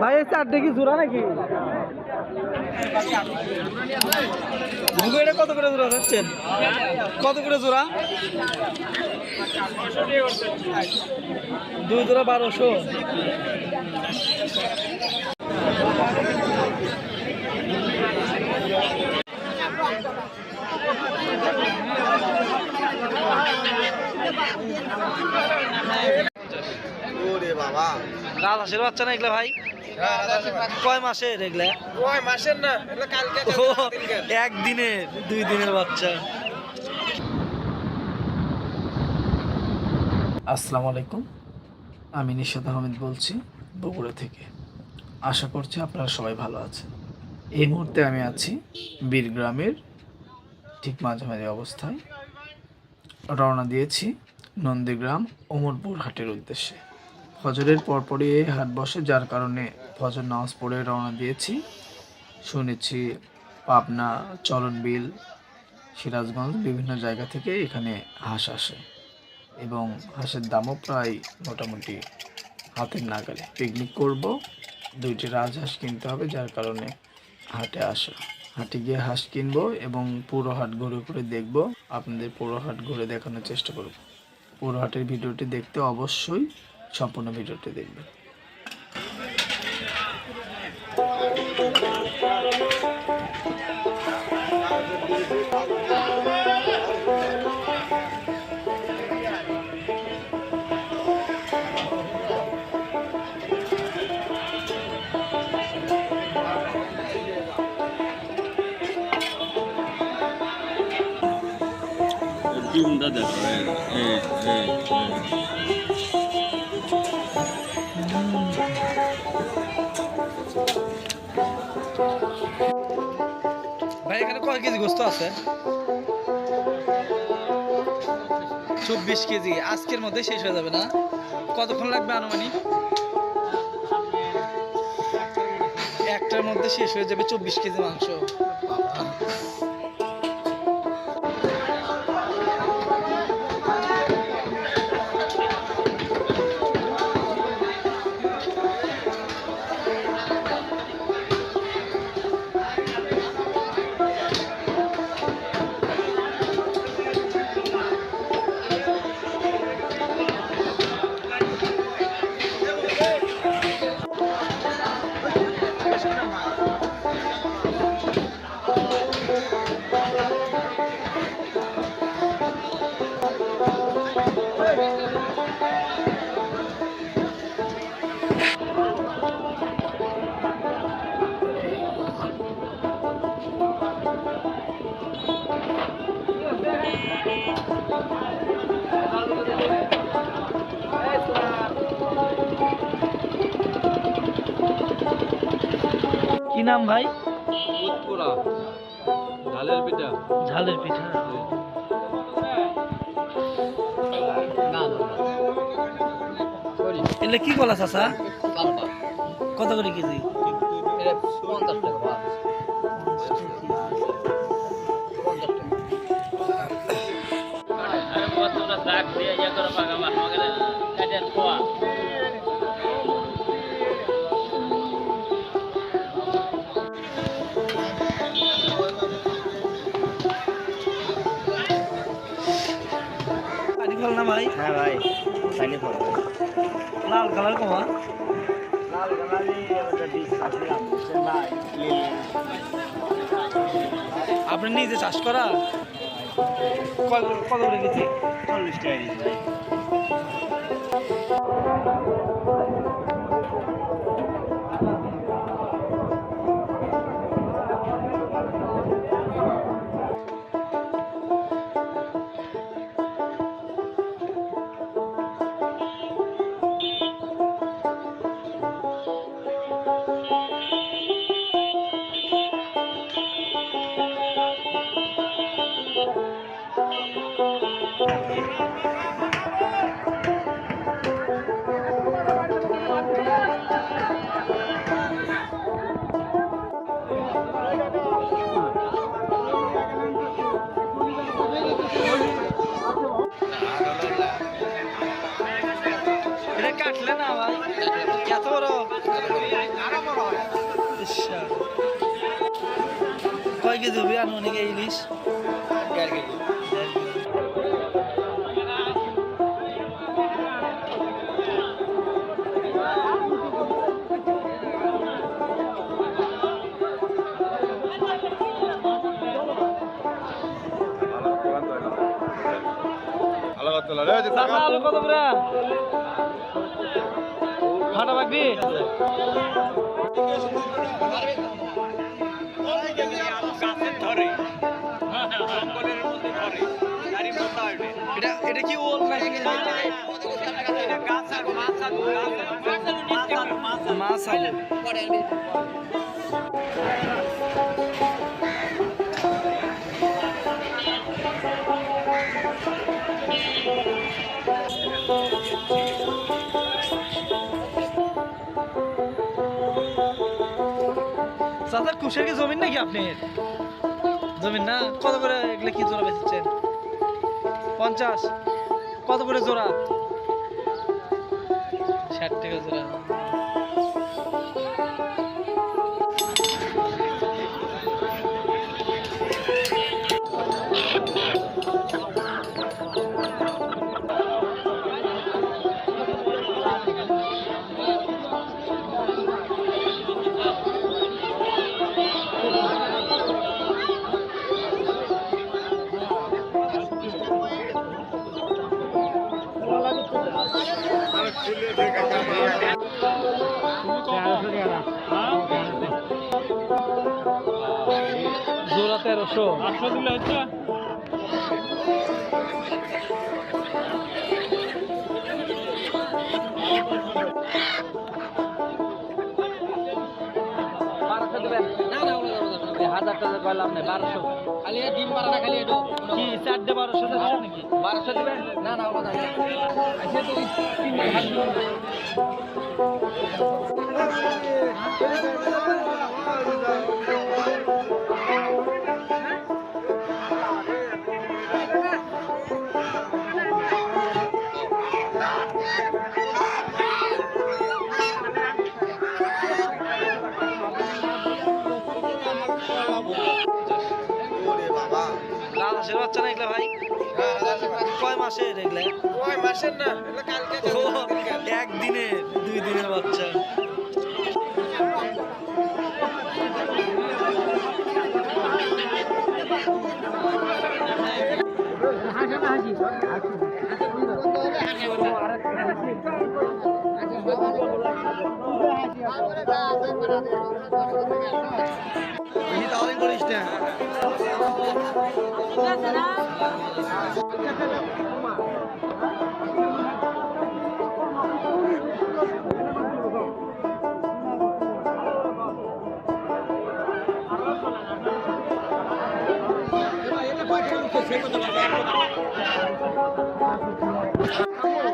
ভাই চারটে কি জোড়া নাকি? এটা কত করে জোড়া যাচ্ছেন কত করে জোড়া? দুই জোড়া বারোশো। ওরে বাবা। বাচ্চা না এগুলা ভাই? কয় মাসে এগুলা? ওই মাসের না? এটা একদিনের দুই দিনের বাচ্চা। আসসালামু আলাইকুম। আমি নিশাদ আহমেদ বলছি বগুড়া থেকে। আশা করছি আপনারা সবাই ভালো আছেন। এই মুহূর্তে আমি আছি বীরগ্রামের ঠিক মাঝামাঝি অবস্থায়। রওনা দিয়েছি নন্দীগ্রাম ওমরপুর হাটের উদ্দেশ্যে। ফজরের পরপরই এই হাট বসে, যার কারণে ফজর নামাজ পড়ে রওনা দিয়েছি। শুনেছি পাবনা, চলনবিল, সিরাজগঞ্জ বিভিন্ন জায়গা থেকে এখানে হাঁস আসে এবং হাঁসের দামও প্রায় মোটামুটি হাতের নাগালে। পিকনিক করব দুইটি রাজহাঁস কিনতে হবে, যার কারণে হাটে আসা। হাটে গিয়ে হাঁস কিনবো এবং পুরো হাট ঘুরে ঘুরে দেখব। আপনাদের পুরো হাট ঘুরে দেখানোর চেষ্টা করব। পুরো হাটের ভিডিওটি দেখতে অবশ্যই সম্পূর্ণ ভিডিওটি দেখবেন। ভাই, এখানে কয় কেজি গোস্ত আছে? চব্বিশ কেজি। আজকের মধ্যে শেষ হয়ে যাবে না? কতক্ষণ লাগবে আনুমানিক? একটার মধ্যে শেষ হয়ে যাবে চব্বিশ কেজি মাংস। কি নাম ভাই? উৎপুরা ঢালের পিঠা। ঝালের পিঠা। এলে কি কলা চাচা? কত করে কেজি? পানি ফল না ভাই? হ্যাঁ ভাই পড়ো লাল কালার কমা লাল আপনি নিজে চাষ করা? করে- কত করে কেজি চল্লিশ টাকা কাটলে না আবার এত বড় কয় কেজি হবে আনুমানিক ইলিশ আলু কত করে? ফাটা বাগবি এটা এটা কি ওল নাকি মাছ আলু। কুশের কি জমিন নাকি আপনি জমিন না? কত করে এগুলো কি জোড়া বেঁচেছেন পঞ্চাশ। কত করে জোড়া? ষাট টাকা জোড়া। তেরোশো। আটশো দিলে হচ্ছে? বারোশো দেবেন? না না হাজার টাকা না বারোশো। খালি ডিম কি চারটে বারোশো দেবেন নাকি? বারোশো না না ওটা তো রাজহাঁসের বাচ্চা না এগুলা ভাই কয় মাসের এগুলা কয় মাসের না একদিনের দুই দিনের বাচ্চা ইনি অনেক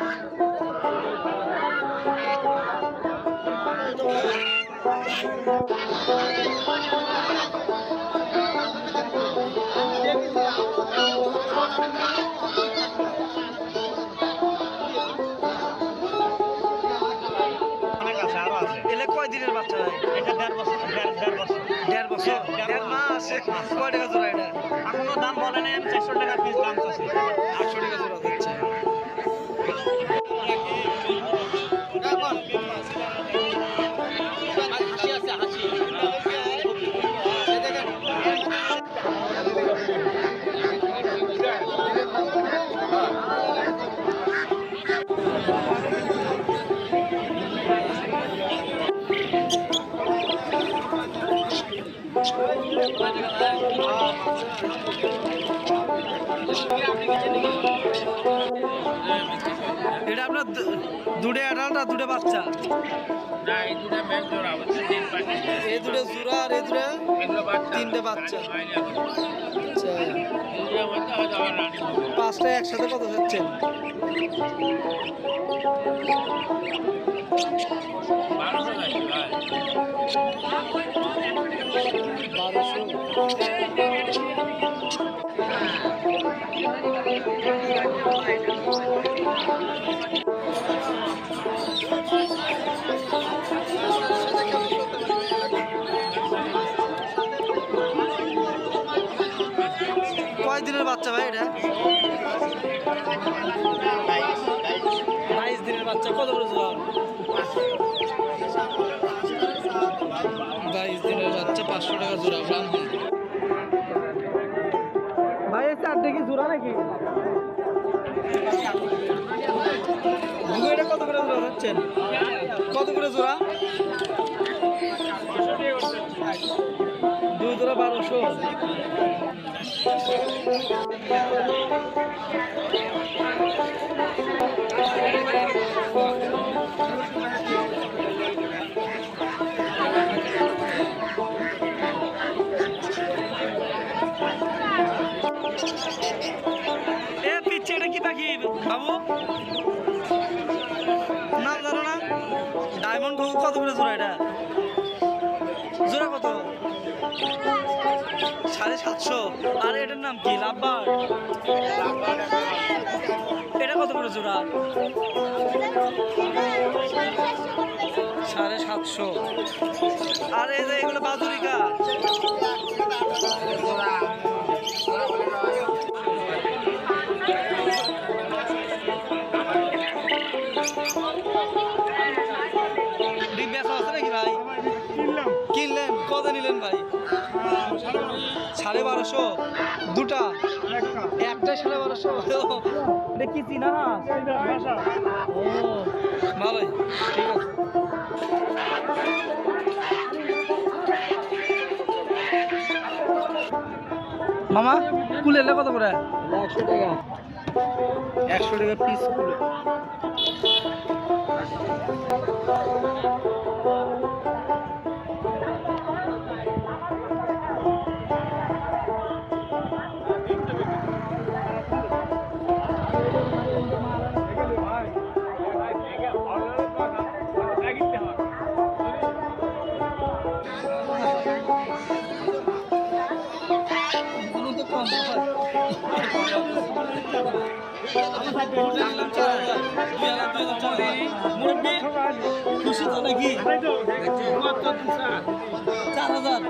আছে এলে কয় দিনের বাচ্চা ভাই এটা দেড় বছর দেড় বছর। দেড় বছর? দেড় মাস কয় টাকা জোড়া এটা? এখনও দাম বলে নেন চারশো টাকা পিস দাম আছে আটশো টাকা জোড়া। দুটো অ্যাডাল্ট আর দুটো বাচ্চা। এই দুটা জোড়া আর এই দুটো তিনটে বাচ্চা। আচ্ছা। এগুলো মধ্যে হয়তো আমার রানী হবে পাঁচটা একসাথে কত যাচ্ছেন বারোশো। ভাই এটা বাইশ দিনের বাচ্চা কত করে জোড়া? বাইশ দিনের বাচ্চা পাঁচশো টাকা জোড়া ভাই চারটে কি জোড়া নাকি? এটা কত করে জোড়া হচ্ছেন? কত করে জোড়া? দুই জোড়া বারোশো। Thank you. সাড়ে সাতশো। আর এটার নাম কি? লাভবার এটা কত করে জোড়া? সাড়ে সাতশো। আর এই যে এগুলো বাদুরিকা আছে নাকি ভাই? কিনলেন? কত নিলেন ভাই? দুটা। একটা একটাই সাড়ে বারোশো। এটা কি চিনা? ভাষা ও ভালোই ঠিক আছে। মামা কুলে এলে কত করে? একশো টাকা। একশো টাকা পিস কুলে। মুরব্বী খুশি তো নাকি চার হাজার।